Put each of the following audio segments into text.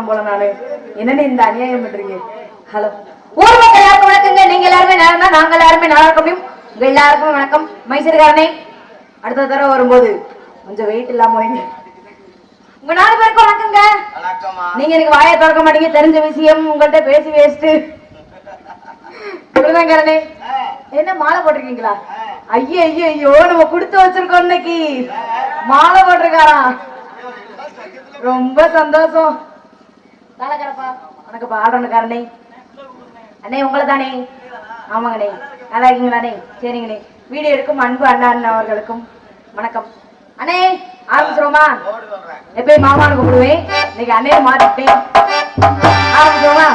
வரணும் போல நானு. என்னன்னு இந்த அநியாயம் பண்றீங்க? ஹலோ. ஊர் மக்கள் எல்லாருக்கும் வணக்கங்க. நீங்க எல்லாருமே நேரம் தான் நாங்க எல்லாருமே நல்லா இருக்க முடியும் உங்க எல்லாருக்கும் வணக்கம். மைசூர்காரனே அடுத்த தடவை வரும்போது கொஞ்சம் வெயிட் இல்லாம வைங்க. உங்க நாலு பேருக்கும் வணக்கங்க. நீங்க எனக்கு வாயை திறக்க மாட்டீங்க. தெரிஞ்ச விஷயம் உங்கள்ட்ட பேசி வேஸ்ட் குருதங்கரனே என்ன மாலை போட்டிருக்கீங்களா? ஐயோ ஐயோ ஐயோ நம்ம கொடுத்து வச்சிருக்கோம் இன்னைக்கு. மாலை போட்டிருக்காராம். ரொம்ப சந்தோஷம். காலக்கரப்பா வணக்கப்பா ஆடணுக்காரனே அண்ணே உங்களை தானே ஆமாங்கண்ணே. நல்லா இருக்கீங்களாண்ணே? சரிங்கண்ணே. வீடியோ எடுக்கும் அன்பு அண்ணா அண்ணா அவர்களுக்கும் வணக்கம். அண்ணே ஆரம்பிச்சிருவோமா? எப்பயும் மாமான்னு கூப்பிடுவேன். இன்னைக்கு அண்ணையை மாத்திட்டேன் ஆரம்பிச்சோமா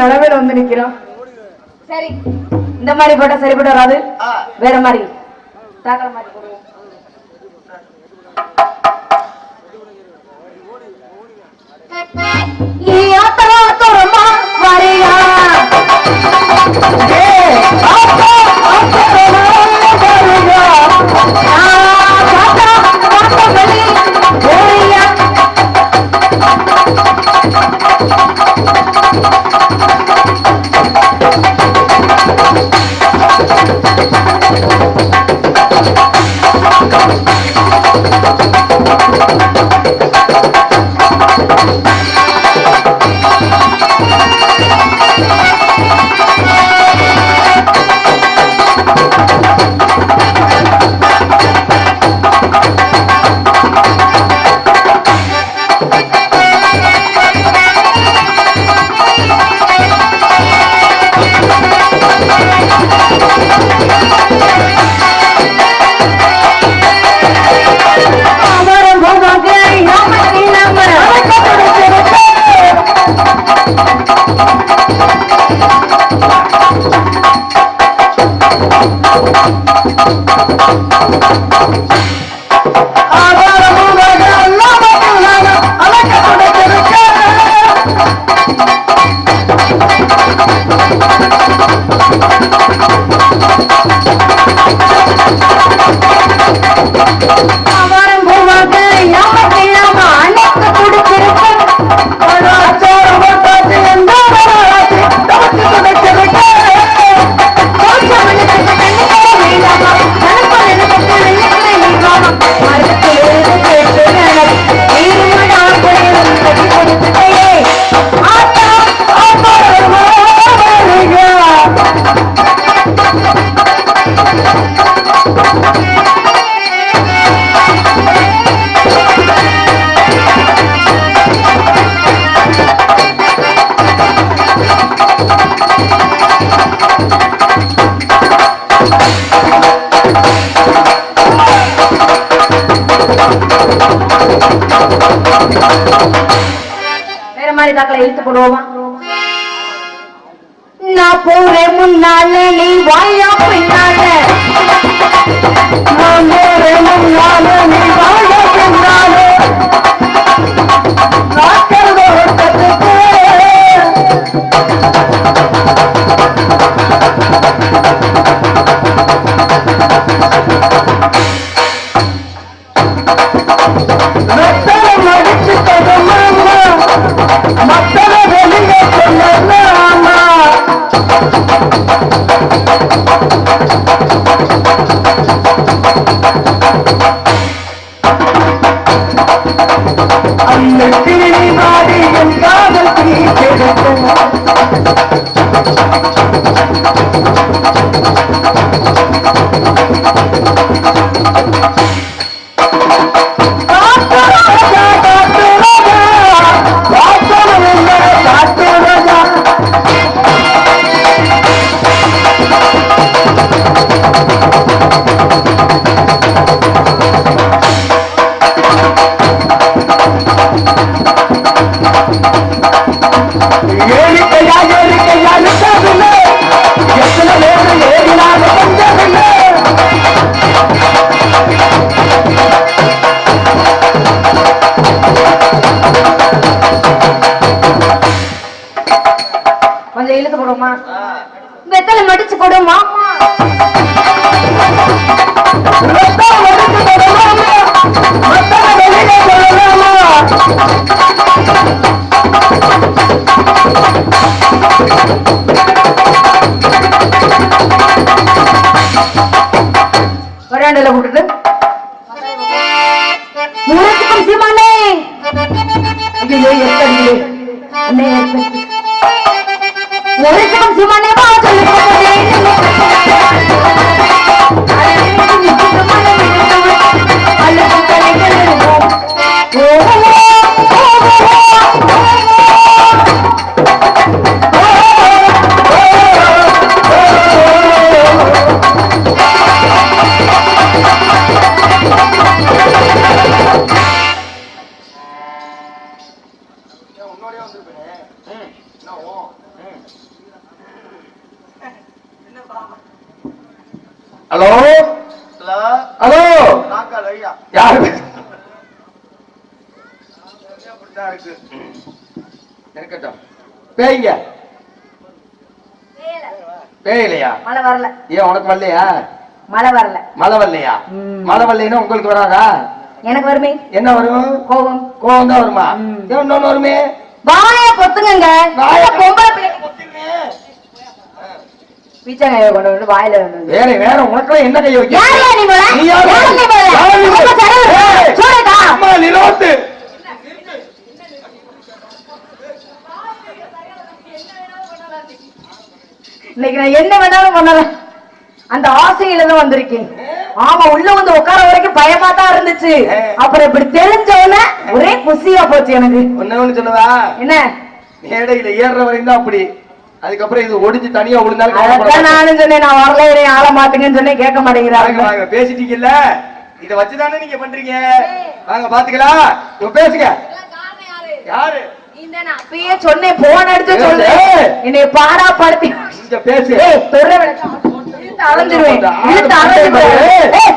நிலமையில வந்து நிக்கிறோம். சரி இந்த மாதிரி போட்டா சரிப்பட்டு வராது. வேற மாதிரி. தாக்கல மாதிரி மாதிரி தாக்கல இழுத்து போடுவோமா நான் வராண்டில ஹலோ? ஹலோ? ஹலோ? நாக்கால் ஐயா யாரு? அப்படித்தான் இருக்கு? இருக்கட்டும். பேய்ங்க. பேயலையா? மழை வரல. ஏன் உனக்கு வரலையா? மழை வரல. மழை வரலையா. மழை வரலைன்னா உங்களுக்கு வராதா? எனக்கு வருமே. என்ன வரும்? கோபம். கோவம் தான் வருமா இன்னொன்னு வருமே? வாய பொத்துங்க. பொம்பளை பீச்சங்காய கொண்டு வந்து வாயில வேற வேற உனக்கு என்ன கை வைக்க? நீ யாரு? அம்மா, நிலோத்து. இன்னைக்கு நான் என்ன வேணாலும் பண்ணலாம். அந்த ஆசையில தான் வந்திருக்கேன். ஆமா உள்ள வந்து உட்கார வரைக்கும் பயமா தான் இருந்துச்சு. அப்புறம் இப்படி தெரிஞ்ச உடனே ஒரே குசியா போச்சு எனக்கு. ஒண்ணே ஒண்ணு சொல்லவா? என்ன? மேடையில ஏறுற வரையும் தான் அப்படி. அதுக்கப்புறம் இது ஒடிஞ்சு தனியா விழுந்தாலும். நானும் சொன்னேன் நான் வரல என்னைய ஆள மாத்துங்கன்னு சொன்னேன் கேட்க மாட்டேங்கிறாங்க வாங்க, பேசிட்டீங்கல்ல? இத வச்சுதானே நீங்க பண்றீங்க? வாங்க பாத்துக்கலாம். இப்ப பேசுங்க. யாரு? அப்பயே சொன்னேன் போன் அடிச்சு சொல்றேன். ஏய். என்னைய பாடா படுத்தி பேசு. இழுத்து. இழுத்து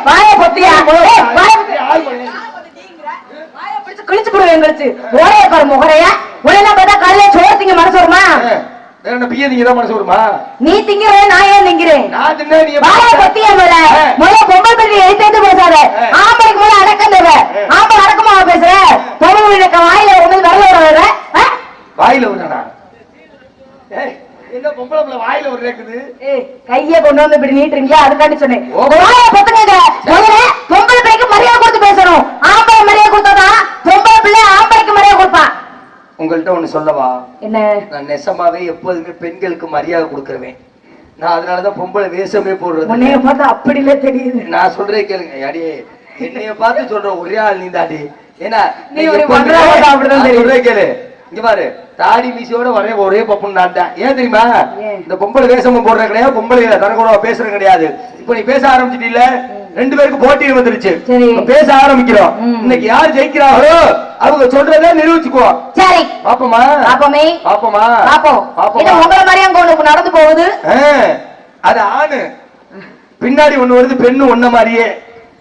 வாயை பொத்தியா? வாயை கிழிச்சு போடுவேன் பாரு முகரைய. பார்த்தா காலையில சோறு திங்க மனசு வருமா? என்ன பிய நீங்க தான் மனசு வருமா? நீ திங்கிற நான் ஏன் திங்கிறேன்? நான் தின்னா நீ வாயை பொத்தியா மேல. முதல்ல பொம்பளை பிள்ளை எழுத்து எழுத்து பேசாத. ஆம்பளைக்கு மேல அடக்கம் ஏ. ஆம்பளை அடக்கமா பேசுற. பொம்பளை பிள்ளை வாயில ஒண்ணு வரல வர? வாயில என்ன பொம்பளை பிள்ளை வாயில ஒரு இருக்குது கைய கொண்டு வந்து இப்படி நீட்டுறீங்களா? அதுக்காண்டி சொன்னேன். வாயை பொத்துங்க பொம்பளை பிள்ளைக்கு மரியாதை கொடுத்து பேசணும். ஆம்பளை மரியாதை கொடுத்தாதான் பொம்பளை பிள்ளை ஆம்பளைக்கு மரியாதை கொடுப்பான் உங்கள்ட்ட ஒண்ணு சொல்லவா? என்ன? நான் நெசமாவே எப்போதுமே பெண்களுக்கு மரியாதை கொடுக்கறவேன். நான் அதனாலதான் பொம்பளை வேஷமே போடுறது. உன்னைய பார்த்தா அப்படிலே தெரியுது. நான் சொல்றேன் கேளுங்க. அடியே என்னைய பார்த்து சொல்ற ஒரே ஆள் நீ தாடி ஏன்னா நீ ஒரு கேளு. இங்க பாரு தாடி மீசியோட ஒரே ஒரே பப்புன்னு நான் தான் ஏன் தெரியுமா? இந்த பொம்பளை வேஷமும் போடுற கிடையாது பொம்பளை தனக்கூட பேசுறது கிடையாது. இப்ப நீ பேச ஆரம்பிச்சிட்டீல ரெண்டு பேருக்கு போட்டி வந்துருச்சு. பேச ஆரம்பிக்கிறோம். இன்னைக்கு யார் ஜெயிக்கிறாங்களோ அவங்க சொல்றதை நிரூபிச்சுக்குவோம் சரி. பாப்போமா? பாப்போமே. பாப்போமா? பாப்போம். இது பாப்போமா உங்களை மாதிரியா அங்க ஒண்ணு நடந்து போகுது. அது ஆணு. பின்னாடி ஒண்ணு வருது பெண்ணு ஒன்ன மாதிரியே.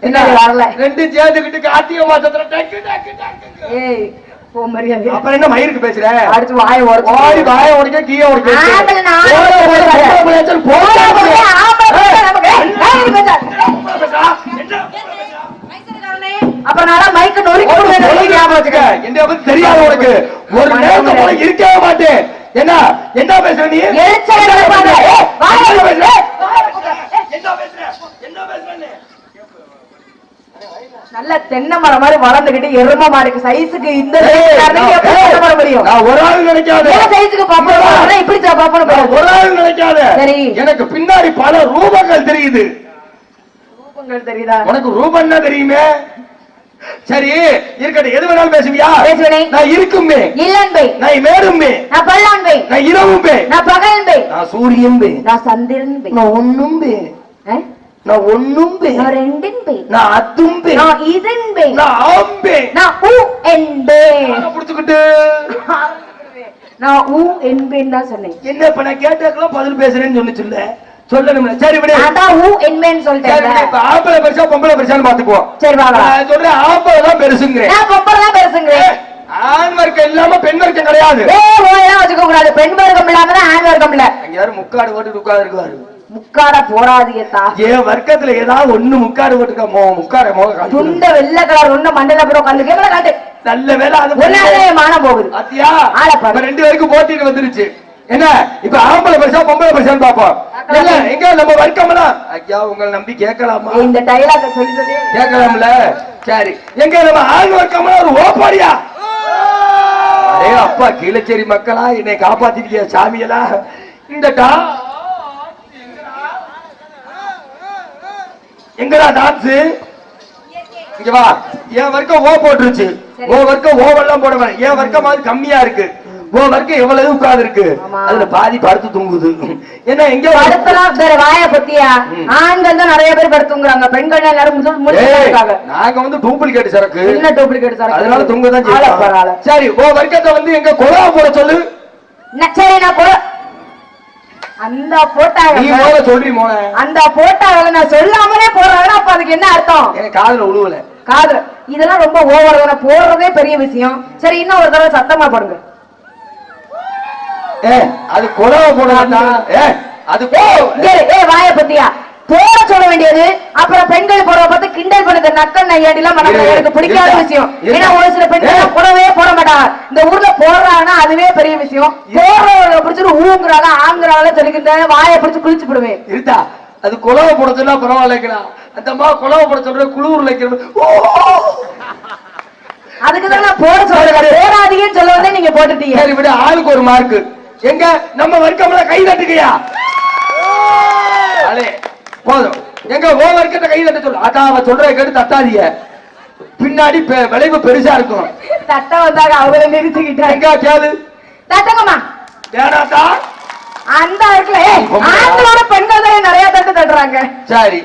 என்ன வரல. ரெண்டு சேர்ந்துக்கிட்டு கார்த்திகை மாசத்துல டக்கு, டக்கு, டக்கு. அப்புறம் என்ன மயிருக்கு பேசுற? அடுத்து வாயை உடைச்சு ஓடி வாய உடைக்க கீழே உடைக்க. ஆம்பளை நான் மைக்க நொறுக்கி விடுவேன். ஞாபகம் வச்சுக்க. என்னைய பத்தி தெரியாது உனக்கு ஒரு நேரத்தை போல இருக்கவே மாட்டேன். என்ன? என்ன பேசுற நீ? எரிச்சலை என்ன. பேசுற? ஏய், என்ன பேசுற என்ன பேசுற நீ? நல்ல தென்னை மரம் மாதிரி வளர்ந்துகிட்டு எரும மாடுக்கு சைஸுக்கு இந்த முடியும் ஒரு ஆள் நினைக்காத சைஸுக்கு இப்படி ஒரு ஆள் நினைக்காத சரி. எனக்கு பின்னாடி பல ரூபங்கள் தெரியுது. ரூபங்கள் தெரியுதா? உனக்கு ரூபம்னா தெரியுமே? சரி இருக்கட்டும். எது வேணாலும் பேசுவியா? பேசுவேனே. நான் இருக்குமே இல்லன்பை. நான் மேருமே நான் பல்லான்பை. நான் இரவும்பே. நான் பகல்பை. நான் சூரியம்பே நான் சந்திரன்பை. நான் ஒண்ணும்பே? நான் ஒண்ணும்பே நான் ரெண்டின்பை நான் அதும்பே நான் இதன்பை நான் ஆம்பே நான் ஊ என்பே நான் புடிச்சுக்கிட்டு. நான் ஊ என்பேன்னு தான் சொன்னேன். என்ன இப்ப நான் பதில் பேசுறேன்னு சொன்னுச்சு இல்ல? சொல்லணும்ல. சரி விடு. நான் தான் ஊ என்பேன்னு. சொல்லிட்டேன் இப்ப ஆம்பளை பெருசா பொம்பளை பெருசான்னு பாத்துக்குவோம் சரி சொல்றேன் ஆம்பளை தான் பெருசுங்கிறேன். நான் பொம்பளை தான் பேசுங்கிறேன் ஆண் வர்க்கம் இல்லாம பெண் வர்க்கம் கிடையாது. ஏ ஓயெல்லாம் வச்சுக்க கூடாது. பெண் வர்க்கம் இல்லாம தான் ஆண் வர்க்கம் இல்ல. அங்க யாரும் முக்காடு போட்டு உட்கார்ந்து முக்காட போடாதீங்கத்தா என் வர்க்கத்துல ஏதாவது ஒண்ணு முக்காடு போட்டுக்க முக்காட மோ காமிச்சிரு. துண்ட வெள்ளை கலர் ஒண்ணு மண்டல அப்புறம் கல்லு கேட்கல காட்டு. நல்ல வேலை அது மானம் போகுது. இப்ப ரெண்டு பேருக்கும் போட்டிட்டு வந்துருச்சு. என்ன? இப்ப ஆம்பளை பெருசா பொம்பளை பெருசான்னு பாப்போம் இல்ல எங்க நம்ம வர்க்கம்லாம் ஐயா உங்களை நம்பி கேட்கலாமா? இந்த டைலாக சொல்லி சொல்லி கேட்கலாம்ல? சரி. எங்க நம்ம ஆண் வர்க்கம்னா ஒரு ஓப்பாடியா? அடே அப்பா கீழச்சேரி மக்களா என்னை காப்பாத்திட்டியா சாமியலா இந்த டா எங்கடா டான்ஸ் இங்க வா. என் வர்க்கம் ஓ போட்டுருச்சு. ஓ வர்க்கம் ஓவெல்லாம் போட வேணாம் என் வர்க்கம் மாதிரி கம்மியா இருக்கு. ஓ வர்க்கம் எவ்வளவு உட்கார்ந்து இருக்கு. அதுல பாதி படுத்து தூங்குது. என்ன எங்க படுத்தலாம். வேற வாய பத்தியா. ஆண்கள் தான் நிறைய பேர் படுத்துங்கிறாங்க பெண்கள் எல்லாரும் நாங்க வந்து டூப்ளிகேட் சரக்கு. என்ன டூப்ளிகேட் சார் அதனால தூங்க தான் சரி ஓ வர்க்கத்தை வந்து எங்க கொலா போட சொல்லு. சரி நான் அந்த போட்டாங்க நீ மோத சொல்றி மோன அந்த போட்டாங்க நான் சொல்லாமலே போடுறாங்கன்னா அப்ப அதுக்கு என்ன அர்த்தம்? எனக்கு காதுல உழுவல. காது இதெல்லாம் ரொம்ப ஓவர் தானே? போடுறதே பெரிய விஷயம். சரி இன்னும் ஒரு தடவை சத்தமா போடுங்க. ஏ அது கொலவ போட வேண்டாம் ஏ அது போ. ஏய் வாய பத்தியா? போட சொல்ல வேண்டியது. அப்புறம் பெண்கள் போட பார்த்து கிண்டல் பண்ணுது நக்கல் மனசுல இரு, எனக்கு பிடிக்காத விஷயம். ஏன்னா ஒரு சில பெண்கள். போடவே போட மாட்டாங்க. இந்த ஊர்ல போடுறாங்கன்னா அதுவே பெரிய விஷயம். போடுறவங்க பிடிச்சிட்டு ஊங்குறாங்க ஆங்குறாங்க சொல்லிக்கிட்டு வாயை பிடிச்சு குளிச்சு விடுவேன் இருட்டா? அது கொலவ போட சொன்னா பரவாயில்லைங்களா அந்த அம்மா கொலவ போட சொல்ற குளூர்ல வைக்கிறது. ஓ! அதுக்கு தான் நான் போட சொல்றேன். போடாதீங்கன்னு சொல்ல வந்தே நீங்க போட்டுட்டீங்க. சரி விட. ஆளுக்கு ஒரு மார்க் எங்க? நம்ம வர்க்கம்ல கை தட்டுக்கையா? அலே. போதும். எங்க ஓ வர்க்கத்தை கை தட்ட சொல்லு. அதான் அவ சொல்றத கேட்டு தட்டாதீங்க. பின்னாடி விளைவு பெருசா இருக்கும். தட்ட வந்தாங்க அவங்கள நிறுத்திக்கிட்டாங்க எங்க கேளு. தட்டங்கம்மா. ஏனாத்தா அந்த இடத்துல ஆண்களோட பெண்கள் தான் நிறைய தட்டு தட்டுறாங்க. சரி.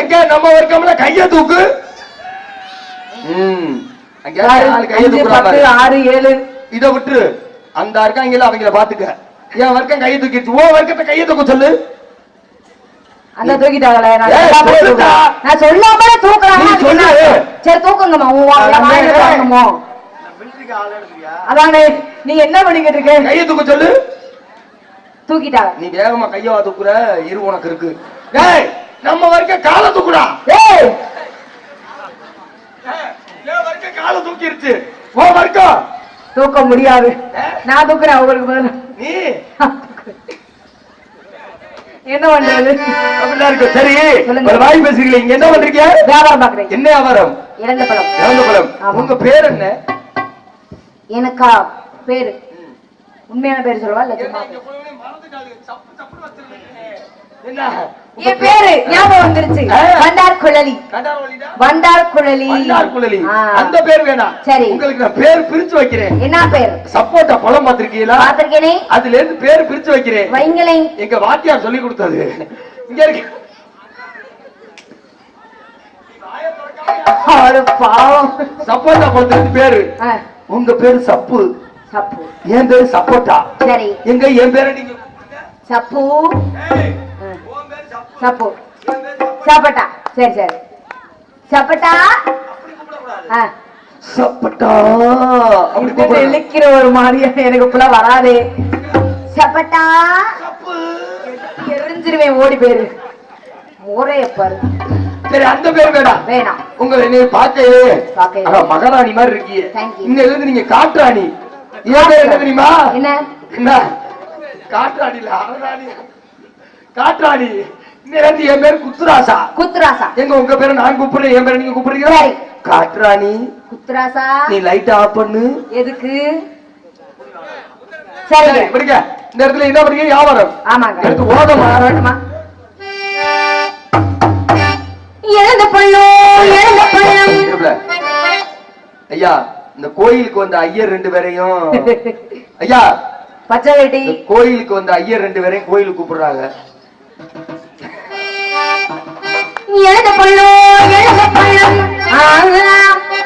எங்க நம்ம வர்க்கம்ல கைய தூக்கு. ம். அங்க கைய அஞ்சு, தூக்குற பத்து மாதிரி. ஆறு ஏழு. இத விட்டு அந்த இருக்காங்கல்ல அவங்கள பாத்துக்க என் வர்க்கம் கைய தூக்கிடுச்சு. ஓ வர்க்கத்தை கைய தூக்க சொல்லு. அந்த தூக்கிட்டாங்களே நான் சொல்லாமலே தூக்குறாங்க. சரி தூக்குங்கம்மா உன். வாங்கம்மா அதானே நீ என்ன பண்ணிக்கிட்டு இருக்க? கைய தூக்க சொல்லு. தூக்கிட்டாங்க. நீ வேகமா கையவா தூக்குற. இரு உனக்கு இருக்கு. டேய் நம்ம வர்க்க காலை தூக்குடா. ஏய்! என் வர்க்க காலை தூக்கிருச்சு. ஓ வர்க்கம். தூக்க முடியாது. நான் தூக்குறேன் அவங்களுக்கு நீ? என்ன பண்றது அப்படிலாம் இருக்கு. சரி சொல்லுங்க. ஒரு வாய் பேசுறீங்களே இங்க என்ன பண்றீங்க வியாபாரம் பாக்குறேன் என்ன வியாபாரம்? இறந்த பழம். ஆமா. உங்க பேர் என்ன? எனக்கா பேரு. உண்மையான பேர் சொல்லவா உங்க என் பேரு ஞாபகம் வந்துருச்சு. வண்டார் குழலி? வண்டார் குழலி. வண்டார் குழலி. ஆ. அந்த பேர் வேணாம் சரி. உங்களுக்கு நான் பேர் பிரிச்சு வைக்கிறேன். என்ன பேர்? சப்போட்டா பழம் பார்த்திருக்கீங்களா? பாத்திருக்கேனே அதுல இருந்து பேர் பிரிச்சு வைக்கிறேன். வைங்களேன். எங்க வாத்தியார் சொல்லி கொடுத்தது இங்க இருக்கு. ஒரு பாவம். சப்போட்டா இருந்து பேரு. உங்க பேரு சப்பு. சப்பு. என் பேரு சப்போட்டா. சரி. எங்க என் பேரை நீங்க. சப்பு. சப்பு. சப்பட்டா. சரி சரி. சப்பட்டா? சப்பட்டா. இழுக்கிற ஒரு மாதிரியா எனக்கு இப்ப வராதே. சப்பட்டா? சப்பு. எரிஞ்சிருவேன் ஓடி போயிரு. முறைய பாரு. சரி அந்த பேர் வேண்டாம் வேணாம். உங்களை நீ. ஆனா, மகாராணி மாதிரி இருக்கீங்க. இன்னையில இருந்து நீங்க காட்டுராணி ஏன் பேர் என்ன தெரியுமா? என்ன? என்ன? காட்டுராணி இல்ல அரராணி காட்டுராணி இருந்து என் பேர் குத்துராசா. குத்துராசா. எங்க உங்க பேரை நான் கூப்பிடுறேன் என் பேரை நீங்க கூப்பிடுறீங்களா? சரி. காட்டுராணி குத்துராசா. நீ லைட் ஆஃப் பண்ணு. எதுக்கு? சரி, படிங்க. இந்த இடத்துல என்ன பண்ணீங்க வியாபாரம். ஆமாங்க. எடுத்து ஓதமா வரட்டுமா எழுந்த பள்ளம் எழுந்த பள்ளம். ஐயா இந்த கோயிலுக்கு வந்த ஐயர் ரெண்டு பேரையும் ஐயா பச்சை கோயிலுக்கு வந்த ஐயர் ரெண்டு பேரையும் கோயிலுக்கு கூப்பிடுறாங்க. எழுந்த பள்ளம் எழுந்த பள்ளம்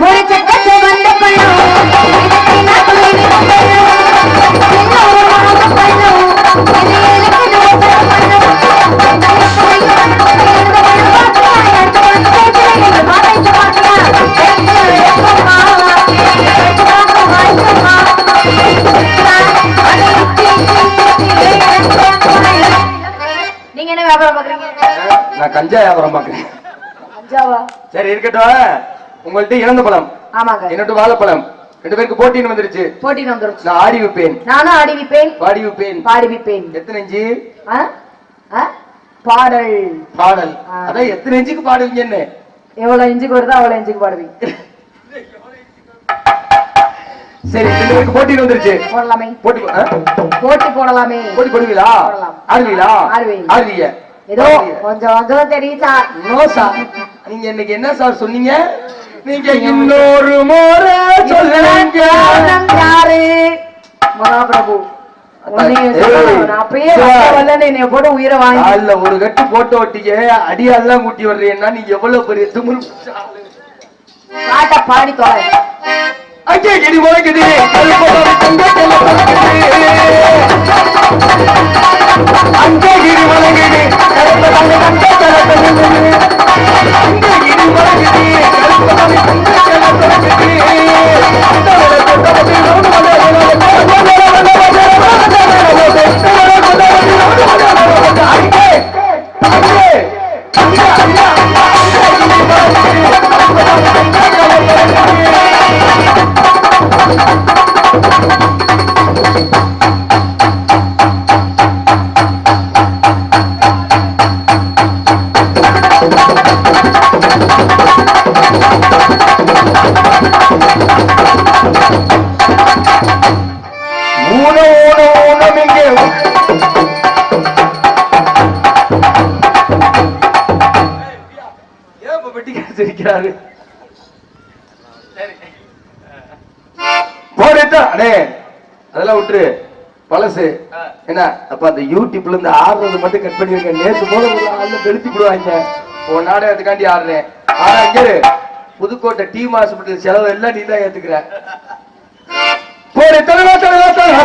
ஒரு சட்டத்தை வந்த நீங்க என்ன வியாபாரம் பாக்குறீங்க? நான் கஞ்சா வியாபாரம் பாக்குறேன் சரி இருக்கட்டும். உங்கள்ட்ட இறந்த பழம். ஆமாங்க. என்னட்டு வாழைப்பழம் ரெண்டு பேருக்கு போட்டின்னு வந்துருச்சு. போட்டி வந்துருச்சு. நான் ஆடி வைப்பேன். நானும் ஆடி விப்பேன். பாடி வைப்பேன். பாடி விப்பேன். எத்தனை இஞ்சி? பாடல். பாடல். அதான் எத்தனை இஞ்சுக்கு பாடுவீங்கன்னு எவ்வளவு இஞ்சுக்கு வருதோ அவ்வளவு இஞ்சுக்கு பாடுவீங்க சரி ரெண்டு பேருக்கு போட்டின்னு வந்துருச்சு. போடலாமே. போட்டி? போட்டி போடலாமே. போட்டி போடுவீங்களா. ஆடுவீங்களா. ஆடுவீங்க. ஏதோ கொஞ்சம் கொஞ்சம் தெரியுதா நோ சார். நீங்க இன்னைக்கு என்ன சார் சொன்னீங்க? நீங்க இன்னொரு முறை சொல்லுங்க. யாரு? மகாபிரபு. ஒரு கட்டு போட்டு ஒட்டிக்க அடியாலாம் கூட்டி வர்றீங்கன்னா நீ எவ்வளவு பெரிய ஆளு. பாட்ட பாடி தொலை அங்கே கிடி முளைக்குது அங்கே கிடி முளைக்குது கல்பகம் தங்க அங்கே கிடி முளைக்குது தங்க அங்கே அங்கே அங்கே Thank you. அப்ப அந்த யூடியூப்ல இருந்து ஆடுறது மட்டும் கட் பண்ணி வைக்க நேற்று போல ஒரு ஆள்ல வெளுத்தி விடுவாங்க. உன் நாடகத்துக்காண்டி ஆடுறேன். ஆனா இங்க புதுக்கோட்டை டீம் ஹாஸ்பிட்டல் செலவு எல்லாம் நீ தான் ஏத்துக்கிற. போடு தலவா தலவா தலவா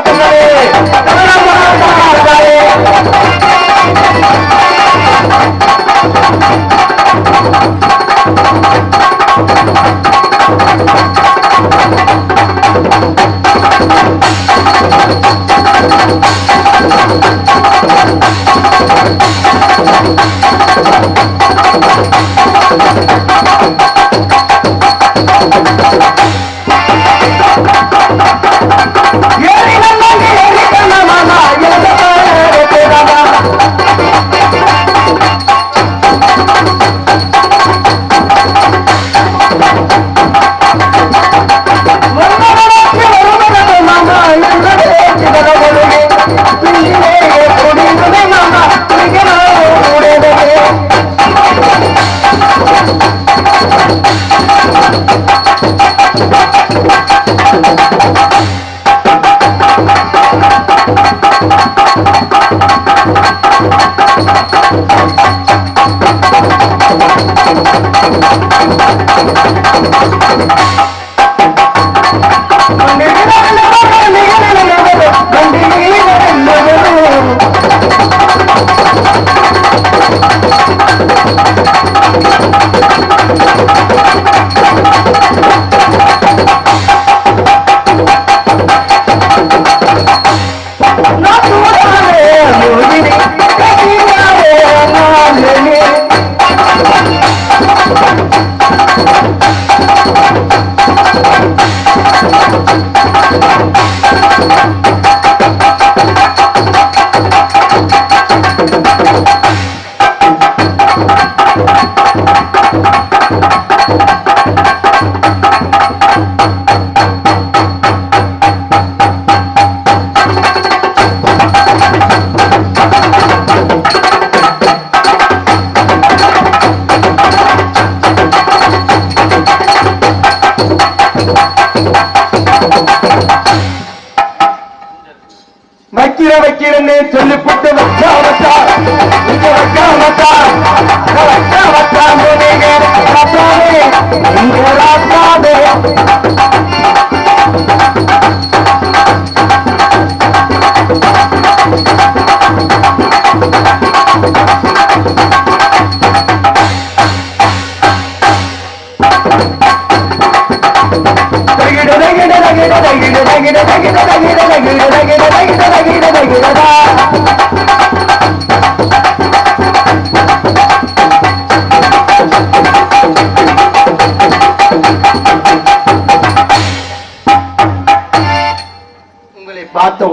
வைக்கிறேன் சொல்லிப்பட்டு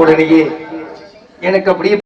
உடனேயே எனக்கு அப்படியே